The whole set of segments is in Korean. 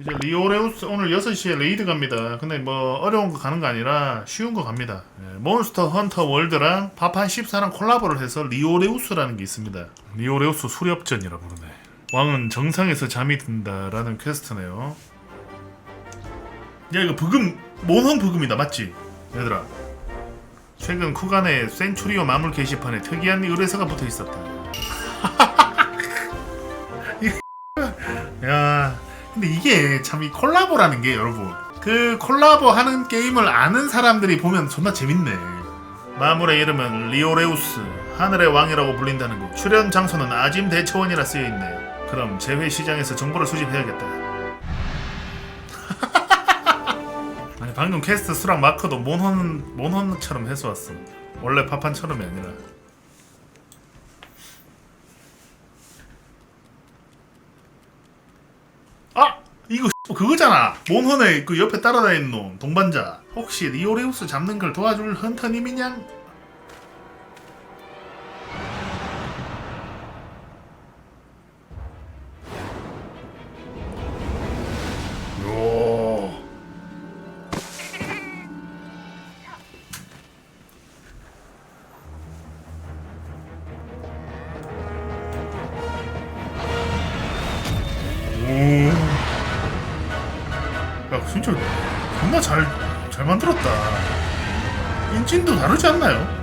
이제 리오레우스 오늘 6시에 레이드 갑니다. 근데 뭐 어려운 거 가는 거 아니라 쉬운 거 갑니다. 예, 몬스터 헌터 월드랑 파판 14랑 콜라보를 해서 리오레우스라는 게 있습니다. 리오레우스 수렵전이라 부르네. 왕은 정상에서 잠이 든다라는 퀘스트네요. 야 이거 부금 몬헌 부금이다 맞지? 얘들아. 최근 쿠간의 센츄리오 마물 게시판에 특이한 의뢰서가 붙어 있었다. 근데 이게 참 이 콜라보라는 게 여러분 그 콜라보 하는 게임을 아는 사람들이 보면 존나 재밌네. 마물의 이름은 리오레우스 하늘의 왕이라고 불린다는 거. 출연 장소는 아짐 대처원이라 쓰여 있네. 그럼 재회 시장에서 정보를 수집해야겠다. 아니 방금 퀘스트 수락 마커도 몬헌 몬헌처럼 해서 왔어. 원래 파판처럼이 아니라. 아 이거 그거잖아. 몬헌의 그 옆에 따라다니는 놈 동반자. 혹시 리오레우스 잡는 걸 도와줄 헌터님이냥? 진짜 존나 잘, 잘 만들었다. 인진도 다르지 않나요?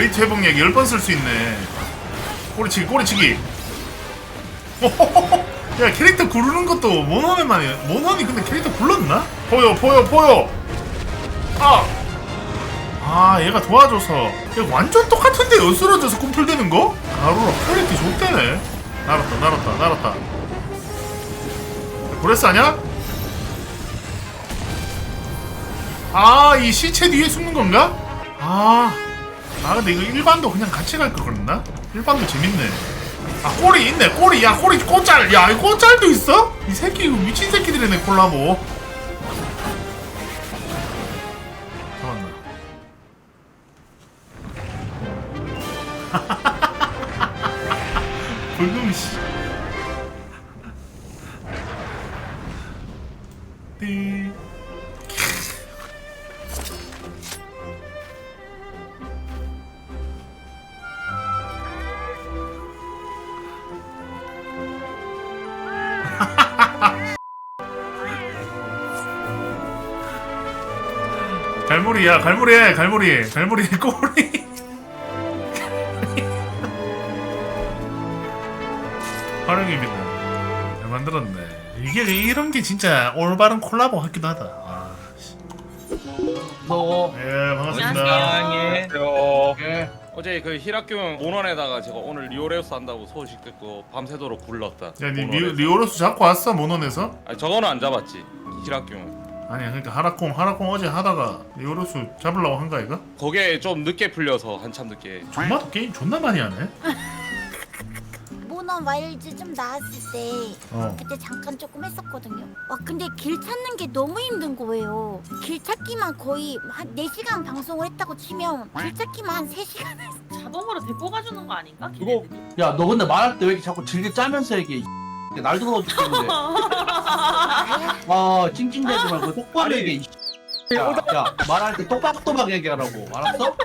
그레이트 회복약 10번 쓸 수 있네. 꼬리치기, 꼬리치기. 야, 캐릭터 구르는 것도 해. 몬헌이 근데 캐릭터 굴렀나? 보여, 보여, 보여. 아! 아, 얘가 도와줘서. 얘 완전 똑같은데, 쓰러져서 꿈틀대는 거? 가루라, 퀄리티 좋대네. 날았다, 날았다, 날았다. 브레스 아냐? 아, 이 시체 뒤에 숨는 건가? 아. 아 근데 이거 일반도 그냥 같이 갈 걸 그랬나? 일반도 재밌네 아 꼬리 있네 꼬리 야 꼬리 꽃잘 야이 꽃잘도 있어? 이 새끼 이거 미친 새끼들이네 콜라보 갈무리야 갈무리 갈무리 갈무리 꼬리 활용입니다 잘 만들었네 이게 이런 게 진짜 올바른 콜라보 같기도 하다 아, 씨. 너 예 반갑습니다 안녕하세요. 예. 어제 그 히라큐 모넌에다가 제가 오늘 리오레우스 한다고 소식 듣고 밤새도록 굴렀다. 야니. 리오로스 잡고 왔어 모논에서? 아니, 저거는 안 잡았지. 히라큐는. 아니야 그러니까 하라콩 하라콩 어제 하다가 리오로스 잡으려고 한 거야 이거? 거기에 좀 늦게 풀려서 한참 늦게. 존마도 게임 존나 많이 하네 모넌 와일즈 좀 나왔을 때 어 그때 잠깐 조금 했었거든요. 와 근데 길 찾는 게 너무 힘든 거예요. 길 찾기만 거의 한 4시간 방송을 했다고 치면 길 찾기만 한 3시간 했어. 자동으로 데리고 가주는 거 아닌가? 그거- 걔네들이? 야, 너 근데 말할 때 왜 이렇게 자꾸 질게 짜면서 얘기해? 이 날 들어 죽겠는데. 아, 찡찡대지 말고 똑바로 아니, 얘기해. 이 야, 야, 말할 때 또박또박 얘기하라고. 알았어?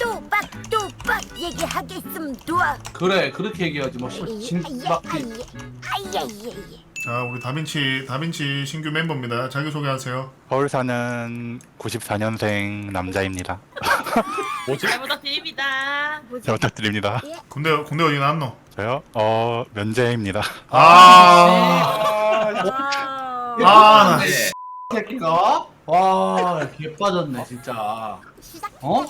또박또박 얘기하겠습니다. 그래, 그렇게 얘기하지. 뭐, 씨, 진, 막, 이- 아예아예아예예. 자 우리 다빈치 다빈치 신규 멤버입니다 자기 소개하세요 서울 사는 94년생 남자입니다. 잘 부탁드립니다. 잘 부탁드립니다. 군대 군대 어디 나왔노? 저요? 어, 면제입니다. 아, 아, 아, 나 야, 새끼가? 와, 개 빠졌네, 진짜. 시작 어?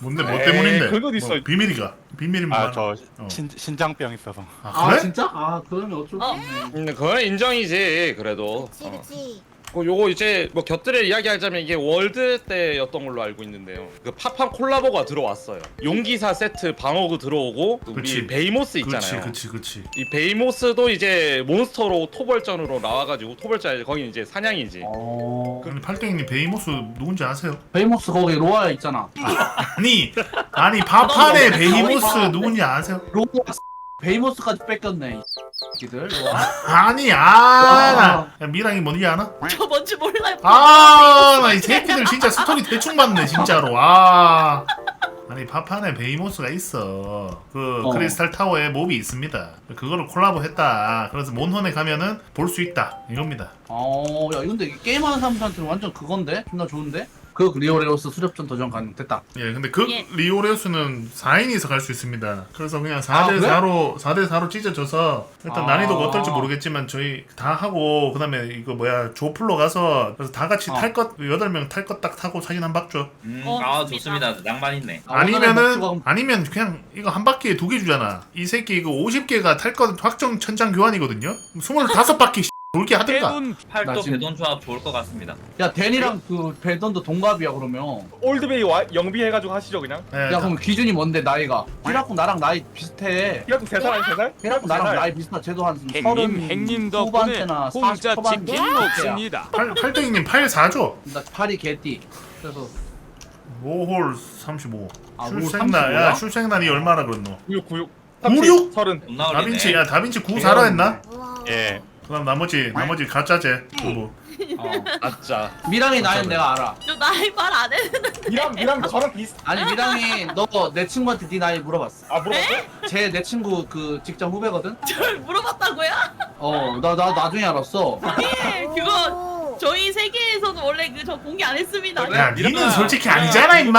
뭔데 뭐 에이, 때문인데? 그건 있어. 뭐 비밀이가 비밀이 뭐야? 아저 어. 신장병 있어서 아, 아, 그래? 진짜? 아, 그러면 어쩔 수 어. 없네. 음, 그건 인정이지 그래도. 그치 어. 그치. 그 요거 이제 뭐 곁들여 이야기하자면 이게 월드 때였던 걸로 알고 있는데요. 그 팝팝 콜라보가 들어왔어요. 용기사 세트 방어구 들어오고 그 그치. 우리 베이모스 있잖아요. 그렇지 그렇지. 이 베이모스도 이제 몬스터로 토벌전으로 나와가지고 토벌전 거기 이제 사냥이지. 어. 아니 팔땡이님 베이모스 누군지 아세요? 베이모스 거기 로아 있잖아. 아니 아니 파판의 베이모스 누군지 아세요? 로아 베이모스까지 뺏겼네. 이 새끼들. 로아. 아니 아 야, 미랑이 뭔지 아나? 저 뭔지 몰라요. 아나 이 새끼들 진짜 스토리 대충 봤네 진짜로 아 아니 파판에 베이모스가 있어 그 어. 크리스탈 타워에 몹이 있습니다 그거를 콜라보 했다 그래서 몬헌에 가면은 볼 수 있다 이겁니다 어, 야, 근데 이게 게임하는 사람들한테는 완전 그건데? 존나 좋은데? 그 리오레오스 수렵전 도전 가능 됐다. 예 근데 그 예. 리오레우스는 4인이서 갈 수 있습니다 그래서 그냥 아, 4대 그래? 4로 4대 4로 찢어져서 일단 아. 난이도가 어떨지 모르겠지만 저희 다 하고 그 다음에 이거 뭐야 조플로 가서 그래서 다 같이 어. 탈 것 8명 탈 것 딱 타고 사진 한박 줘. 음, 어, 아 좋습니다. 좋습니다. 낭만 있네. 아, 아니면은 아니면 그냥 이거 한 바퀴에 두 개 주잖아. 이 새끼 이거 50개가 탈 것 확정 천장 교환이거든요. 25바퀴 돌게 하든가. 나 팔도 지금- 배돈 조합 좋을 것 같습니다. 야, 데니랑 그 벨던도 동갑이야, 그러면. 올드베이 와, 영비 해가지고 하시죠 그냥 예, 야, 그럼 기준이 뭔데, 나이가? 히라쿠 나랑 나이 비슷해. 세살 세살 히라쿠 나랑 세 살. 나이 비슷하 쟤도 한 서른 행님 덕분에 후반대나 공짜 40 초반 치킨 정도야. 먹습니다. 팔 팔땡이님 팔 4죠. 나 팔이 개띠. 그래서 모홀 35. 아, 올 출생날 야 35야? 출생날이 얼마나 그랬노? 96 96 96? 서른 돈 나오리네. 다빈치 야 다빈치 94라 했나? 예 그다음 나머지 나머지 가짜제. 뭐. 어. 아짜. 미랑이 나이는 내가 알아. 저 나이 말안 했는데. 이랑 이랑 저랑 비슷 아니 미랑이 너 내 친구한테 네 나이 물어봤어. 아 물어봤어? 쟤내 친구 그 직장 후배거든. 저를 물어봤다고요? 어나 나 나중에 알았어. 예, 그거 오. 저희 세계에서는 원래 그 저 공개 안 했습니다. 야 니는 솔직히 아니잖아 임마.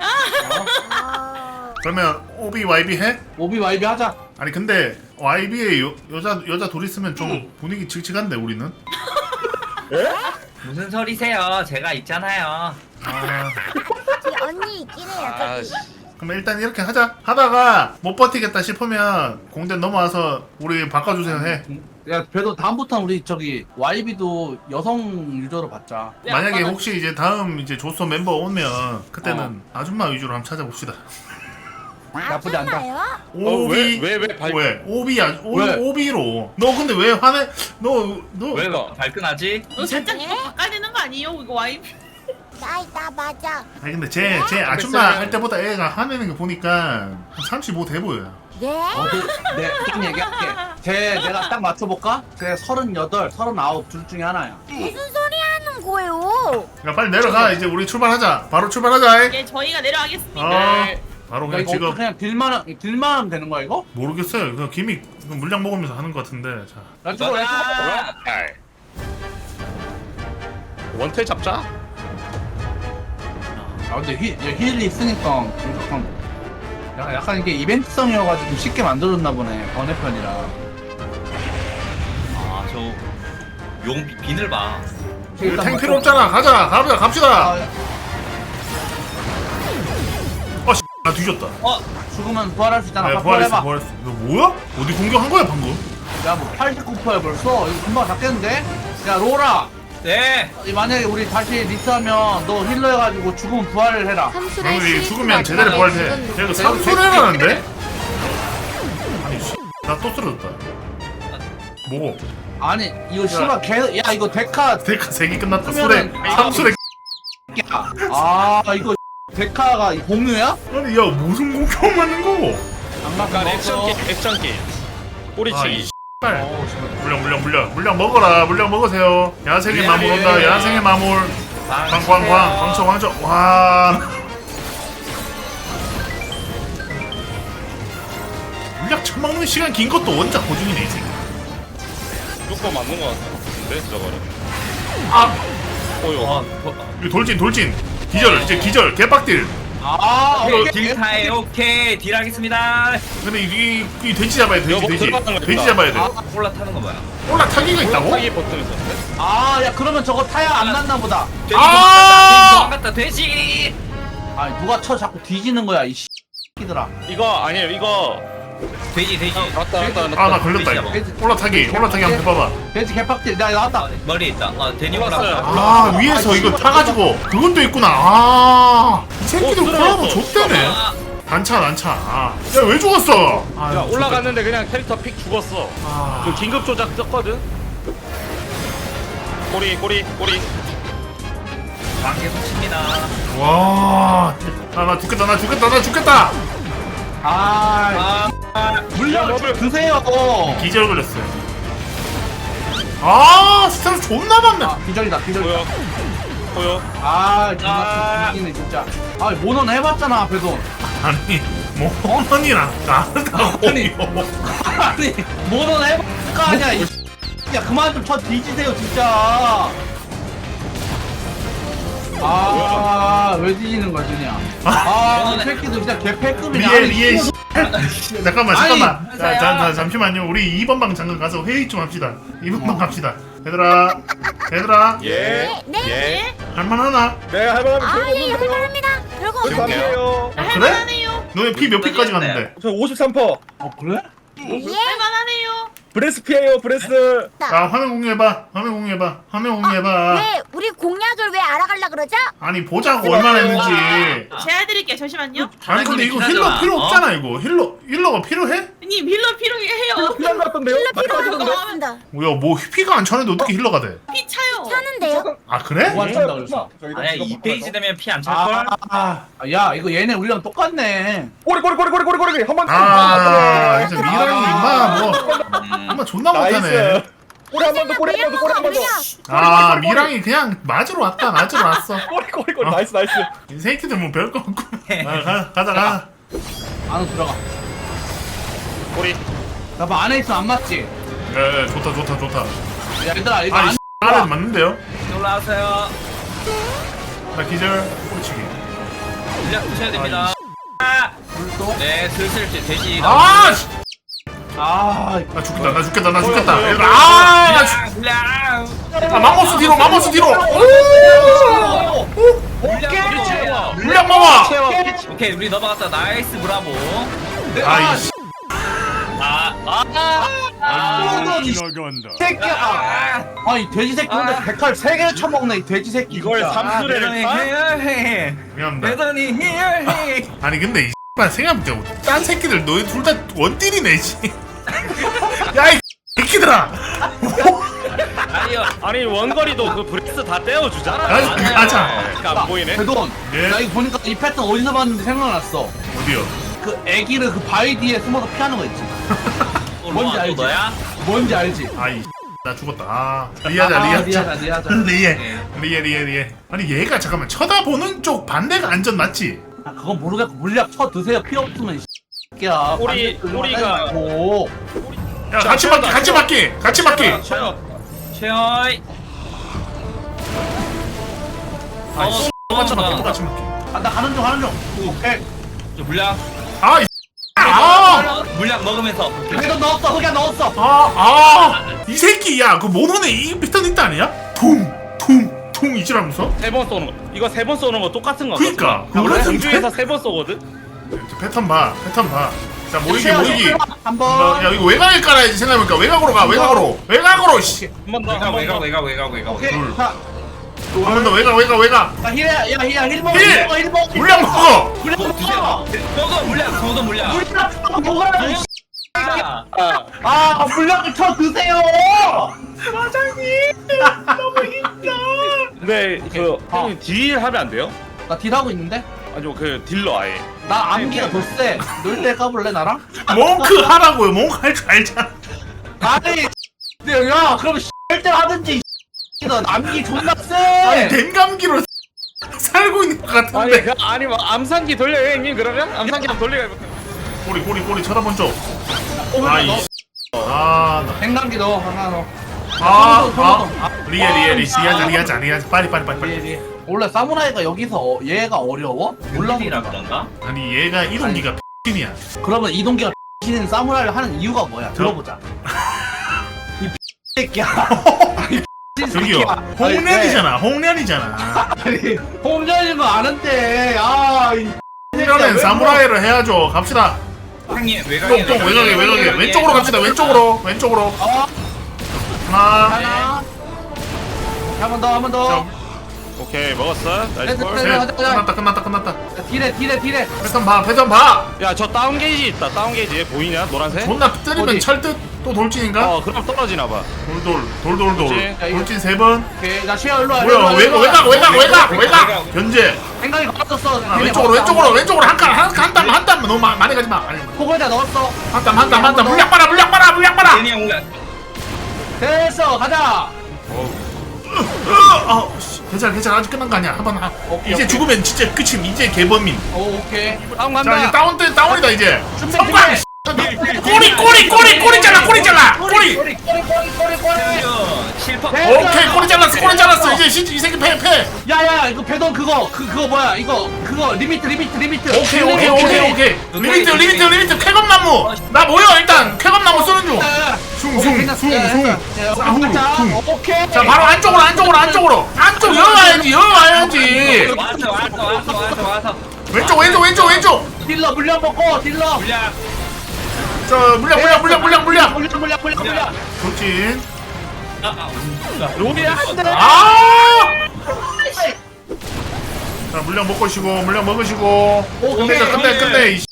아. 그러면 오비 YB 해? 오비 와이비 하자. 아니 근데 YB에 여, 여자 여자 둘 있으면 좀 분위기 칙칙한데 우리는. 무슨 소리세요? 제가 있잖아요. 아. 저기 언니 있긴 해요. 아, 저기. 씨. 그럼 일단 이렇게 하자. 하다가 못 버티겠다 싶으면 공대 넘어와서 우리 바꿔주세요 해. 야 그래도 다음부터는 우리 저기 와이비도 여성 유저로 받자. 네, 만약에 아빠는- 혹시 이제 다음 이제 조소 멤버 오면 그때는 어. 아줌마 위주로 한번 찾아봅시다. 나쁘지 않다. 어, 오비 왜, 왜, 왜 발- 왜 오비야 오, 왜? 오비로. 너 근데 왜 화내? 너너 왜 그러니까. 발끈하지? 너 살짝 네? 이거 바꿔야 되는 거 아니에요? 이거 와이프. 나이 나 맞아. 아니 근데 쟤쟤 아줌마 알겠어요. 할 때보다 애가 화내는 거 보니까 한 35돼 보여요. 네? 어내딱 얘기할게. 쟤 내가 딱 맞춰볼까? 쟤 서른여덟, 서른아홉 둘 중에 하나야. 무슨 소리 하는 거예요? 야 빨리 내려가 이제 우리 출발하자. 바로 출발하자. 예, 저희가 내려가겠습니다. 어. 네. 바로 야 그냥 이거 지금 그냥 딜만 딜만 하면 되는 거야 이거? 모르겠어요. 그냥 그냥 물량 먹으면서 하는 것 같은데. 자. 렛츠고. 가자. 아이. 원태 잡자. 아 근데 힐, 얘 힐이 있으니까 약간 약간, 약간 이게 이벤트성이어가지고 쉽게 만들었나 보네 번외편이라 아 저 용 비늘 봐. 우리 탱 필요 없잖아. 가자. 가보자. 갑시다. 아, 나 뒤졌다. 어 죽으면 부활할 수 있잖아 야, 아, 부활했어, 부활해봐 부활했어. 너 뭐야? 어디 공격한 거야 방금? 야뭐 89%야 벌써 이거 금방 잡겠는데? 야 로라 네. 이 만약에 우리 다시 리스하면 너 힐러 해가지고 죽으면 부활을 해라 방금 이 죽으면 제대로 부활해. 야, 이거 삼수레라는데? 아니, 씨, 나또 쓰러졌다. 뭐고? 아니 이거 씨발 개야 이거 데카 데카 세개 끝났다. 수레, 삼수레. 야. 아 이거 데카가 공유야? 아니, 야 무슨 공격 맞는? 안 약간 액션 게임, 액션 게임. 아, 이 꼬리치기. 빨. 물량, 물량, 물량, 물량 먹어라. 물량 먹으세요. 야생의 마물 온다. 야생의 마물. 광광광, 광초, 광초. 와. 물량 처먹는 시간 긴 것도 원작 고증이네 이 새끼. 무조건 맞는 거 같은데, 저거는. 아, 더- 이거 돌진, 돌진. 기절, 이제 기절. 개빡딜. 아 오케이, 딜타에 오케이 딜하겠습니다. 근데 이, 이, 이 돼지 잡아야 돼 돼지 돼지 들어가는 거 돼지 있다. 잡아야 돼 아 올라타는 거 뭐야? 올라타기가 있다고? 타기 버튼 있었는데? 아 야 그러면 저거 타야 안 났나 보다 돼지 아! 도망갔다 돼지 도망갔다 돼지. 아 누가 쳐 자꾸 뒤지는 거야 이 새끼들아 이거 아니에요 이거 돼지 돼지. 맞다 맞다 아 나 걸렸다 이거 올라타기 올라타기 한번 해봐봐 돼지 개빡질 나 나왔다 머리 있다. 어 돼지. 올라갔다. 아 위에서 이거 타가지고 그건 또 있구나 아이 새끼들 어, 콜라보 쓰러졌어. 줬대네 아, 단차 단차 아. 야왜 죽었어 아, 야 올라갔는데 그냥 캐릭터 픽 죽었어 아. 그 긴급 조작 떴거든 꼬리 꼬리 꼬리 만개 붙입니다. 와, 아, 나 죽겠다, 나 죽겠다, 나 죽겠다. 아 아, 물량 드세요 기절 걸렸어요. 아, 스타일 존나 많네. 아 기절이다 기절이다 보여 보여 아 아. 존나 이기네 진짜 아 모넌 해봤잖아 앞에서 아니, 뭐 어머니랑 다르다고. 아니. 아니 모넌 해봤을 거 아니야 이 야 그만 좀 쳐 뒤지세요 진짜 아 왜 뒤지는 거야 그냥 아 이 새끼들 진짜 개패급이냐 리에 아니, 리에. 씨. 잠깐만, 아니, 잠깐만. 자, 하세요. 자, 자, 잠시만요. 우리 2번 방 잠깐 가서 회의 좀 합시다. 2번 방 갑시다. 얘들아, 얘들아, 예. 네, 네. 할만하나? 네 할만하면 아, 예, 없는데요. 할만합니다. 별거. 밤이에요. 아, 그래? 할만하네요. 너네 피 몇 피까지 갔는데? 저 53퍼. 어 그래? 예. 할만하네요. 브레스 피해요 브레스. 자, 화면 공유해봐. 화면 공유해봐. 화면 공유해봐. 왜 우리 공략을 왜 알아가려 그러죠? 아니 보자고 얼마나 했는지. 제가 해드릴게요. 잠시만요. 아니 근데 이거 힐러. 필요 어? 없잖아 이거. 힐러 힐러가 필요해? 님 힐러 필요해요. 필요한 것 같던데요? 필러 필요한. 것 같습니다. 뭐야 뭐 피가 안 차는데 어떻게 힐러가 돼? 피 차요. 차는데요? 아 그래? 뭐 한다 그랬어 아니야 2페이지 되면 피 안 찰걸? 아야 이거 얘네 우리랑 똑같네 꼬리 꼬리 꼬리 꼬리 꼬리 꼬리 한번 아 이제 미랑이 임마 뭐 음, 임마 존나 못하네. 나이스. 꼬리 한 번 더 꼬리 한 번 더 꼬리 한 번 더. 아 미랑이 그냥 맞으러 왔다 맞으러 왔어. 꼬리 꼬리 꼬리 어. 나이스 나이스. 이 새끼들 뭐 별거 없고. 아, 가, 가자 가. 안으로 들어가 꼬리 나봐 안에 있으면 안 맞지? 예, 예 좋다 좋다 좋다. 야 얘들아 이거 아이 안 안에 맞는데요? 올라오세요. 나 기절 꼬치기. 물량 드셔야 됩니다. 아, 불도 네 슬슬 이제 돼지. 아, 씨. 아 나 죽겠다 나 죽겠다 나 죽겠다. 얘들아, 아, 나 죽- 물량. 아 마모스 뒤로 마모스 뒤로. 오! 물량 채워. 물량 먹어. 오케이 우리 넘어갔다. 나이스 브라보. 아이 씨. 아, 아, 아, 아, 이 새끼야 아이 돼지 새끼 혼자 백칼 세 개를 쳐먹네 이 돼지 새끼 이걸 진짜. 삼- 삼수레를 타? 헤어헤. 미안합니다. 배더니 헤어헤. 아니 근데 이 X발 생각해보자 딴 새끼들 너희 둘 다 원딜이네 씨. 야이 새끼들아 아니요. 아니 원거리도 그 브레스 다 떼어주잖아 아, 가자 그러니까 안 보이네 배돈 예? 나 이거 보니까 이 패턴 어디서 봤는데 생각났어 어디요? 그 애기를 그 바위 뒤에 숨어서 피하는 거 있지 뭔지 알지? 너야? 뭔지 알지? 아이 나 죽었다 아, 리하자 아, 리하자 리하자 리하자 리해 네. 리해 리해 리해 아니 얘가 잠깐만 쳐다보는 쪽 반대가 안전 맞지? 아 그건 모르겠고 물약 쳐 드세요 필요 없으면 이 새끼야 반대쪽으로 꼬리가- 하지 야 같이 맞기 같이 맞기 같이 맞기 최어 최어이. 아이 어, 씨 똑같이 맞기 똑같이 맞기 아, 나 가는 중 가는 중 오케이 저 물량. 아이 아! 물량 먹으면서. 배돈 넣었어 흑야 넣었어 아, 아, 이 새끼, 야, 그 모노네 이 패턴 있다 아니야? 퉁, 퉁, 퉁 이지라면서? 세 번 쏘는 거 이거 세 번 쏘는 거 똑같은 거 그니까, 그거 그래? 같은데? 공중에서 세 번 쏘거든 저 패턴 봐, 패턴 봐. 자, 모이기, 모이기. 어, 한번 야, 이거 외곽에 깔아야지 생각해보니까 외곽으로 가, 외곽으로, 외곽으로, 씨. 한 번더 외곽 외곽 더 외곽 외곽 외곽. 오케이 둘. 자한번더 외곽, 외곽, 외곽. 야, 힐, 야, 힐, 힐 먹어, 힐! 힐 먹어, 힐 먹어. 물량 먹어. 물량 어. 먹어. 먹어 물량. 저도 물량. 물량 먹어라. 이 씨. 아, 아, 물량을 쳐 드세요. 근데 그 형님 딜 하면 안 돼요? 나 딜하고 있는데? 아니요 그 딜러 아예 나 암기가 더 세. 놀때 까볼래 나랑? 몽크 하라고요, 몽크 할 줄 알잖아. 아니, 근데 야, 그럼 때 하든지. 이너 암기 존나 세. 아니, 댐감기로 살고 있는 것 아니 같은데. 그, 아니 뭐 암산기 돌려요 형님 그러면? 암산기 한번 돌려요 꼬리, 꼬리, 꼬리 쳐다본 쪽. 어, 아이. 아, 나. 생강기 넣어 하나 넣어. 아, 아. 리에 리에 리 리하자 리하자 리하자 빨리 빨리 빨리 빨리. 예, 예. 원래 사무라이가 여기서 어, 얘가 어려워? 몰라 물량이라 그런가? 아니 얘가 이동기가 X이야. 그러면 이동기가 X는 사무라이를 하는 이유가 뭐야? 들어보자. 이 새끼야. 이 저기요. 홍련이잖아 홍련이잖아. 아니, 홍련인 거 아는데. 아, 이 홍련은 사무라이를 해야죠. 갑시다. 형님 외곽에 똥 똥 외곽에 외곽에 왼쪽으로 갑시다. 왼쪽으로 왼쪽으로. 어, 하나, 하나. 한 번 더, 한 번 더. 오케이 먹었어 나이스 네, 볼. 네, 가자. 끝났다 끝났다 끝났다. 딜해, 딜해, 딜해. 패턴 봐 패턴 봐. 야저 다운 게이지 있다 다운 게이지 보이냐 노란색? 존나 때리면 어디? 철뜻 또 돌진인가? 어 그럼 떨어지나 봐 돌돌 돌돌돌 그치? 돌진 세 번. 오케이, 나 시야 일로 와. 일로 와, 뭐야 일로 와. 외곽 외곽 외곽 외곽, 외곽 외곽. 견제. 생각이 가졌어. 아, 왼쪽으로 왼쪽으로 왼쪽으로 한칸한칸한땀한땀 너무 마- 많이 가지 마. 포근에다 넣었어. 한 땀 한 땀 한땀 물량 빨아 물량 빨아 물량 빨아. 올라 됐어, 가자. 어, 씨, 괜찮아 괜찮아 아직 끝난 거 아니야. 한번 하. 오케이, 이제 오케이. 죽으면 진짜 끝임. 이제 개범민. 오, 오케이. 다운 자 이제 간다 다운 때 다운이다 이제. 준비, 성광. 준비. 씨. 꼬리 꼬리 꼬리 꼬리 잘라 꼬리 잘라 꼬리. 꼬리, 꼬리, 꼬리, 꼬리, 꼬리. 네. 오케이 꼬리 잘랐어 꼬리 잘랐어 이제 시, 이 새끼 패 패. 야야 이거 배던 그거 그 그거 뭐야 이거 그거 리미트 리미트 리미트 오케이 오케이 오케이 오케이. 리미트 리미트 리미트 쾌검나무. 나 모여 일단 쾌검나무 쓰는 중. 숭숭숭숭. 오케이. 자 바로 안쪽으로 안쪽으로 안쪽으로. 안쪽 열어야지 열어야지. 와서 와서 와서 와서 왼쪽 왼쪽 왼쪽 왼쪽. 딜러 물려 먹고 딜러. 물량. 자 물량 물량 물량. 물량 물량 물려 물려 물려 돌진. 로비야 아자 물량 먹고 쉬고 물량 먹으시고. 끝내 끝내 끝내 이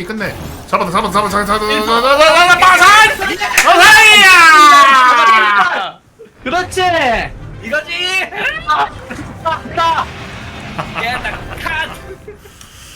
X 끝내 잡았다 잡았다 잡았다 잡았다 잡았다 잡았다 빠산 빠산이야 그렇지 이거지 딱 깨딱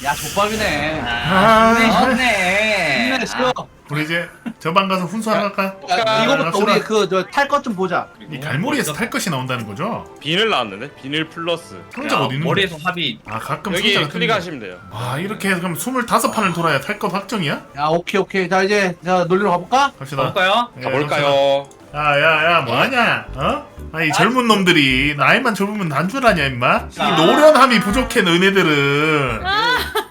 컷야 족밥이네 아, 좋네 힘내 싫어 우리 이제 저방 가서 훈수 하나 할까? 야, 이거부터. 우리 그탈 것 좀 보자 이 갈무리에서 탈 것이 나온다는 거죠? 비닐 나왔는데 비닐 플러스 상자가 어디 있는 거야? 머리에서 합이 아 가끔 여기 상자가 클릭하시면 돼요 아 이렇게 해서 그럼 25판을 돌아야 탈 것 확정이야? 야 오케이 오케이 자 이제 자 놀리러 가볼까 갑시다 볼까요? 예, 가볼까요? 야야야 뭐하냐 어? 아니 젊은 놈들이 나이만 접으면 난줄 아냐 임마 이 노련함이 부족해 너네들은 아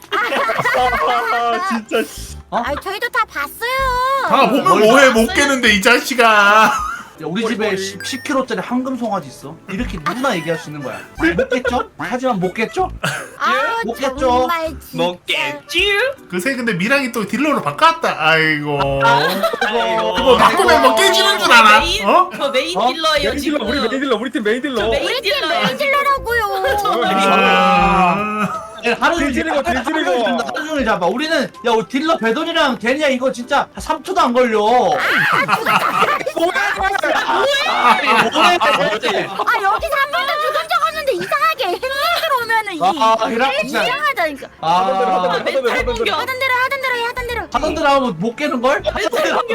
저희도 다 봤어요. 다 보면 뭐해 못 깨는데 이 자식아 야, 우리 집에 10, 10kg짜리 황금 송아지 있어 이렇게 누구나 얘기할 수 있는 거야 못 깼죠? 하지만 못 깼죠? 아못 깼죠? 정말 진짜. 먹겠지? 그새 근데 미랑이 또 딜러로 바꿨다 아이고 아이고 그거 바꾸면 뭐 깨지는 줄 알아? 메인, 어? 저 메인 어? 딜러예요 메인 지금. 딜러 우리 메인 딜러 우리 팀 메인 딜러 저 메인 우리 팀 딜러예요. 메인 딜러라고요. 아, 야, 하루 종일 딜 찌르고, 딜 하루 찌르고. 종일 잡아, 하루 종일 잡아. 우리는 야 우리 딜러 배돈이랑 데니야 이거 진짜 3초도 안 걸려. 뭐해? 아 여기서 한 번도 죽은 적 없는데 이상하게 이 아, 이런 헬멧 진짜. 이상하다니까. 아, 멘탈 공격. 하던 대로 하던 대로 해 하던 대로. 하던 대로 하면 못 깨는 걸?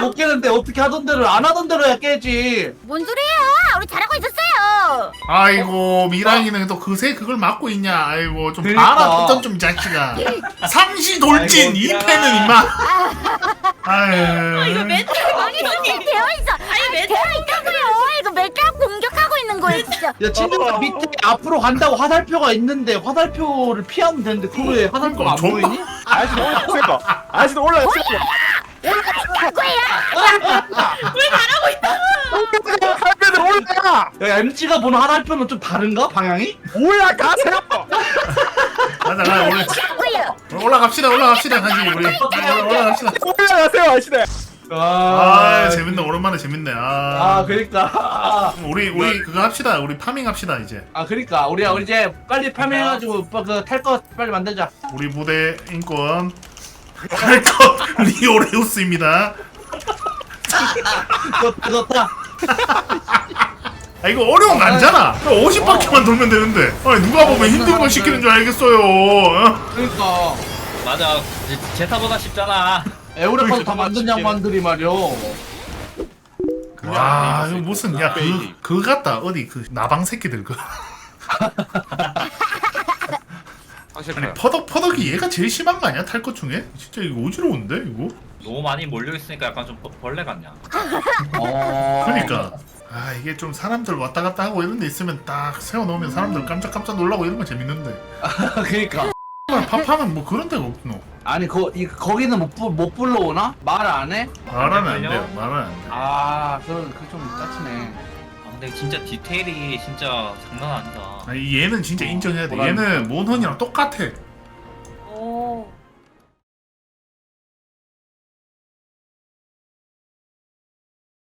못 깨는데 어떻게 하던 대로 안 하던 대로 해야 깨지. 뭔 소리예요? 우리 잘하고 있었어요. 아이고 미랑이는 또 그새 그걸 맡고 있냐 아이고 좀 그러니까. 봐라 어떤 좀이 자식아 삼시 돌진 아이고, 이 미안하다. 패는 임마 아유 이거 멘탈. 진짜 되어 있어. 아니 멘탈 있다고요. 이거 멘탈 진짜. 야 친구가 밑에 앞으로 간다고 화살표가 있는데 화살표를 피하면 되는데 그거 왜 화살표가 안 존나- 보이니? 아저씨도 올라가세요 아저씨도 올라가세요 왜 잘하고 있다. 할배들 올라가 야 MG가 보는 화살표는 좀 다른가 방향이? 올라가세요 가자 가자 올라 뭐예요? 올라갑시다 올라갑시다 다시 우리 올라갑시다 올라 가세요 아저씨들 아 재밌네. 오랜만에 재밌네. 아, 아 그러니까. 아, 우리 우리 그거 합시다. 우리 파밍 합시다 이제. 아 그러니까. 우리 우리 이제 빨리 파밍해가지고 그탈 거 빨리 만들자. 우리 부대 인권. 할것 리오레우스입니다. 좋다 좋다. 아 이거 어려운 거 아니잖아. 50바퀴만 돌면 되는데. 아니 누가 보면 힘든 거 시키는 줄 알겠어요. 어? 그러니까. 맞아. 제- 제타보다 쉽잖아 에우레카도 다 만든 양반들이 말이오. 와 이거 무슨 야그 그 같다. 어디 그 나방 새끼들 그. 아니 확실해요 퍼덕 퍼덕이 얘가 제일 심한 거 아니야? 탈 것 중에? 진짜 이거 어지러운데 이거? 너무 많이 몰려 있으니까 약간 좀 벌- 벌레 같냐? 어. 그러니까. 아 이게 좀 사람들 왔다 갔다 하고 이런 데 있으면 딱 세워놓으면 사람들 깜짝깜짝 놀라고 이런 거 재밌는데. 그러니까. 파파는 뭐 그런 데가 없노 아니 거 이, 거기는 못, 불- 못 불러오나? 말 안 해? 말하면 안? 돼요 말은 안돼 아 그럼 그좀 짜치네 아, 근데 진짜 디테일이 진짜 장난 아니다. 아니, 얘는 진짜 인정해야 돼. 얘는 몬헌이랑 똑같아